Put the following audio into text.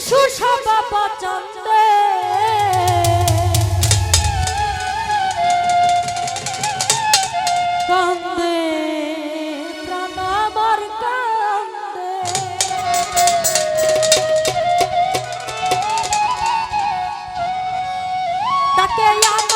শিশু সভা পচন্দ তাকে